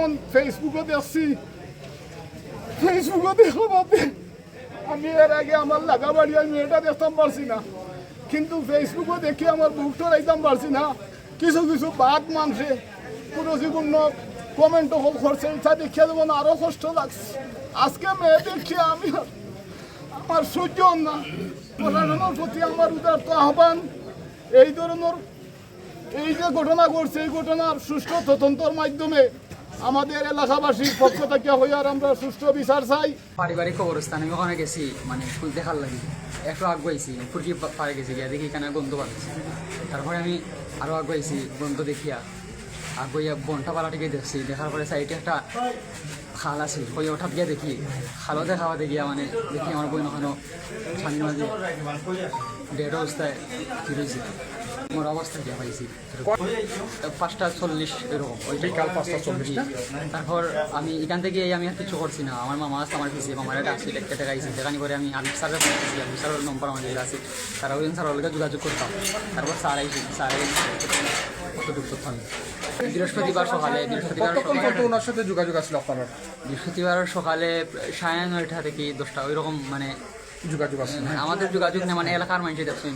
যখন ফেসবুকে দেখছি। ফেসবুকে দেখো আমি এর আগে আমার লাগা বাড়ি আমি এটা দেখতাম পারছি না। কিন্তু ফেসবুকে দেখে আমার বুকটা রাইতাম পারছি না। কিছু কিছু বাদ মানছে। পুরোজীবন্য কমেন্ট করছে এটা দেখে যেমন আরও কষ্ট লাগছে। আজকে মেয়ে দেখি আমি আমার সহ্য না। প্রশাসনের প্রতি আমার উদারত আহ্বান। এই ধরনের এই যে ঘটনা ঘটছে, এই ঘটনার সুষ্ঠু তদন্তের মাধ্যমে আমাদের এলাকাবাসীর পক্ষ থেকে আর আমরা সুষ্ঠু বিচার চাই। পারিবারিক কবরস্থানে ওখানে গেছি মানে দেখার লাগে। একটু আগুয়াইছি ফুরকি পাড়ে গেছি গিয়া, দেখি এখানে গন্ধ পাচ্ছি তারপরে আমি আরও আগুয়াইছি, গন্ধ দেখিয়া। আগুয়াইয়া বনটা পালাটিকে দেখছি। দেখার পরে সাইডে একটা খাল আছে ওই হঠাৎ গিয়ে দেখি। খালও দেখাওয়াতে গিয়া মানে। দেখি আমার বই ওখানে ছানির মাঝে ডেড অবস্থায় কি রয়েছে মোর অবস্থা গিয়া পাইছি পাঁচটা চল্লিশ এরকম বিকাল পাঁচটা চল্লিশ তারপর আমি এখান থেকে আমি আর কিছু করছি না। আমার মামা আছে আমার পিছিয়ে মামার আসি দেখতে দেখাইছি দেখানি করে আমি আমি স্যারের ফোন করছি আমি স্যারের নম্বর আমার কাছে আছে। তারা ওই স্যারের লগে যোগাযোগ করতাম তারপর স্যার আইসি স্যার কতটুকু করতাম বৃহস্পতিবার সকালে বৃহস্পতিবার কতক্ষণ পর্যন্ত ওনার সাথে যোগাযোগ আসলো আপনার বৃহস্পতিবার সকালে সাড়ে নয়টা থেকে দশটা ওই রকম মানে যোগাযোগ আসলো আমাদের যোগাযোগ নেই মানে এলাকার মানুষ দেখছেন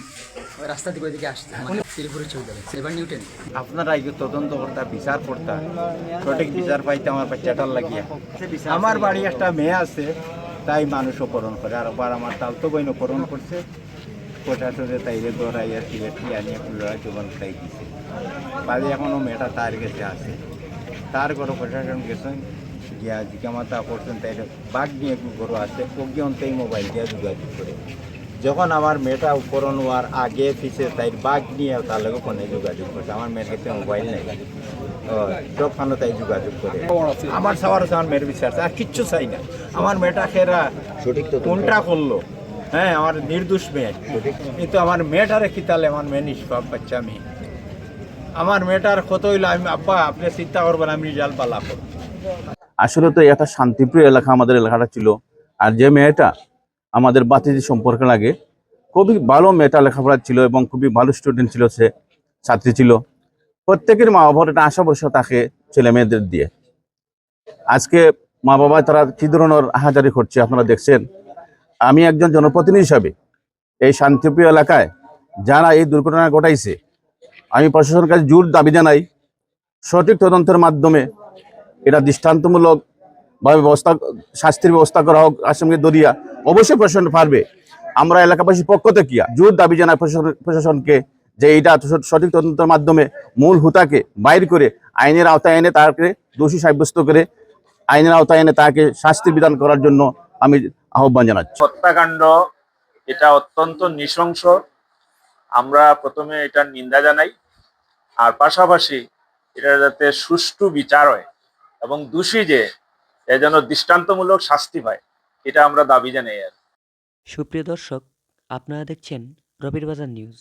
ওই রাস্তা দিকে ওইদিকে আসছে মানে শিলিগুড়ি চলে যাবে এবার নিউটেন। আপনারা আগে তদন্ত করতা বিচার করতা সঠিক বিচার পাইতে আমার বাচ্চাটার লাগিয়া। আমার বাড়ি একটা মেয়ে আছে তাই মানুষ অপহরণ করে। আর আবার আমার তালতো বইন অপহরণ করছে। প্রশাসনে তাইরে দৌড়াইয়া সিলেট আনিয়ে পুনরায় জোগান খাই দিছে। বাড়ি এখনও মেয়েটা তার কাছে আছে। তার ঘরে প্রশাসন গেছেন গিয়া জিজ্ঞামাতা করছেন তাই বাঘ নিয়ে একটু গরু আছে ওকে অন্তেই মোবাইল দিয়ে যোগাযোগ করে। যখন আমার মেয়েটা উপরণ হওয়ার আগে পিছে তাই বাঘ নিয়ে তার লগে ফোনে যোগাযোগ করছে। আমার মেয়ের কাছে মোবাইল নেই। সব খানো তাই যোগাযোগ করে। আমার সবার আমার মেয়ের বিশ্বাস আর কিচ্ছু চাই না। আমার মেয়েটা খেরা সঠিক কোনটা করল? হ্যাঁ আমার নির্দোষ মেয়ে। কিন্তু আমার মেয়েটারে কি তাহলে আমার মেয়ে নিষ্পাপ বাচ্চা মেয়ে? আমার মেয়েটার কত হইল, আমি, আব্বা, আপনি চিন্তা করবেন, আমি রেজাল্ট পালা আসলে তো একটা শান্তিপ্রিয় এলাকা আমাদের এলাকাটা ছিল। আর যে মেয়েটা আমাদের বাতিজি সম্পর্কে লাগে, খুবই ভালো মেয়েটা লেখাপড়া ছিল এবং খুবই ভালো স্টুডেন্ট ছিল সে, ছাত্রী ছিল। প্রত্যেকের মা বাবার একটা আশা ভরসা থাকে ছেলে মেয়েদের দিয়ে। আজকে মা বাবা তারা কি ধরনের আহাজারি করছে আপনারা দেখছেন? আমি একজন জনপ্রতিনিধি হিসাবে এই শান্তিপ্রিয় এলাকায় যারা এই দুর্ঘটনা ঘটাইছে আমি প্রশাসনের কাছে জোর দাবি জানাই, সঠিক তদন্তের মাধ্যমে এটা দৃষ্টান্তমূলক ভাবে ব্যবস্থা, শাস্তির ব্যবস্থা করা হোক, আসামকে দরিয়া, অবশ্যই প্রশাসন পারবে। আমরা এলাকাবাসীর পক্ষ থেকে জোর দাবি জানাই প্রশাসন- প্রশাসনকে যে এটা সঠিক তদন্তের মাধ্যমে মূল হুতাকে বাইর করে আইনের আওতায় এনে তাকে দোষী সাব্যস্ত করে আইনের আওতায় এনে তাকে শাস্তি বিধান করার জন্য আমি আহ্বান জানাচ্ছি। হত্যাকাণ্ড, এটা অত্যন্ত নৃশংস। আমরা প্রথমে এটার নিন্দা জানাই। আর পাশাপাশি এটা যাতে সুষ্ঠু বিচার হয় এবং দোষী যে, এ যেন দৃষ্টান্তমূলক শাস্তি পায়, এটা আমরা দাবি জানাই আর সুপ্রিয় দর্শক, আপনারা দেখছেন রবির বাজার নিউজ।